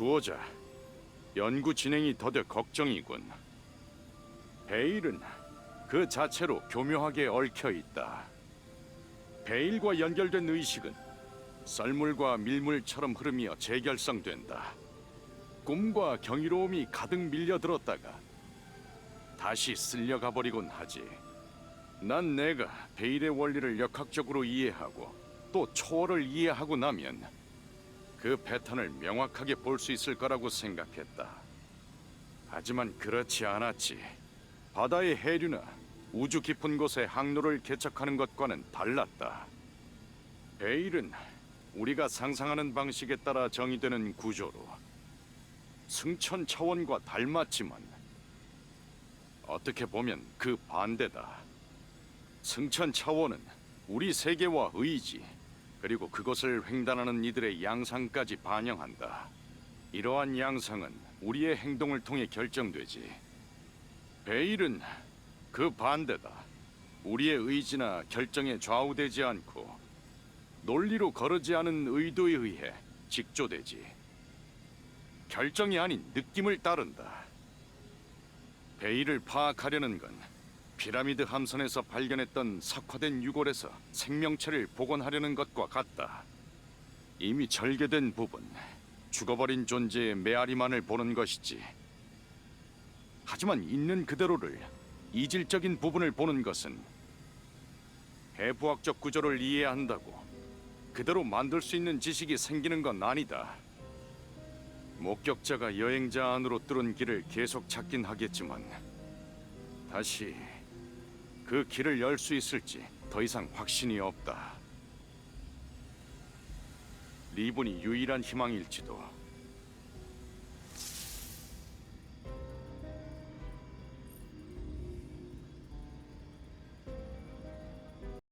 수호자, 연구 진행이 더뎌 걱정이군. 베일은 그 자체로 교묘하게 얽혀 있다. 베일과 연결된 의식은 썰물과 밀물처럼 흐르며 재결성된다. 꿈과 경이로움이 가득 밀려들었다가 다시 쓸려가 버리곤 하지. 난 내가 베일의 원리를 역학적으로 이해하고 또 초월을 이해하고 나면 그 패턴을 명확하게 볼 수 있을 거라고 생각했다. 하지만 그렇지 않았지. 바다의 해류나 우주 깊은 곳에 항로를 개척하는 것과는 달랐다. 베일은 우리가 상상하는 방식에 따라 정의되는 구조로 승천 차원과 닮았지만 어떻게 보면 그 반대다. 승천 차원은 우리 세계와 의지 그리고 그것을 횡단하는 이들의 양상까지 반영한다. 이러한 양상은 우리의 행동을 통해 결정되지. 베일은 그 반대다. 우리의 의지나 결정에 좌우되지 않고 논리로 거르지 않은 의도에 의해 직조되지. 결정이 아닌 느낌을 따른다. 베일을 파악하려는 건 피라미드 함선에서 발견했던 석화된 유골에서 생명체를 복원하려는 것과 같다. 이미 절개된 부분, 죽어버린 존재의 메아리만을 보는 것이지. 하지만 있는 그대로를 이질적인 부분을 보는 것은 해부학적 구조를 이해한다고 그대로 만들 수 있는 지식이 생기는 건 아니다. 목격자가 여행자 안으로 뚫은 길을 계속 찾긴 하겠지만 다시 그 길을 열 수 있을지 더 이상 확신이 없다. 리본이 유일한 희망일지도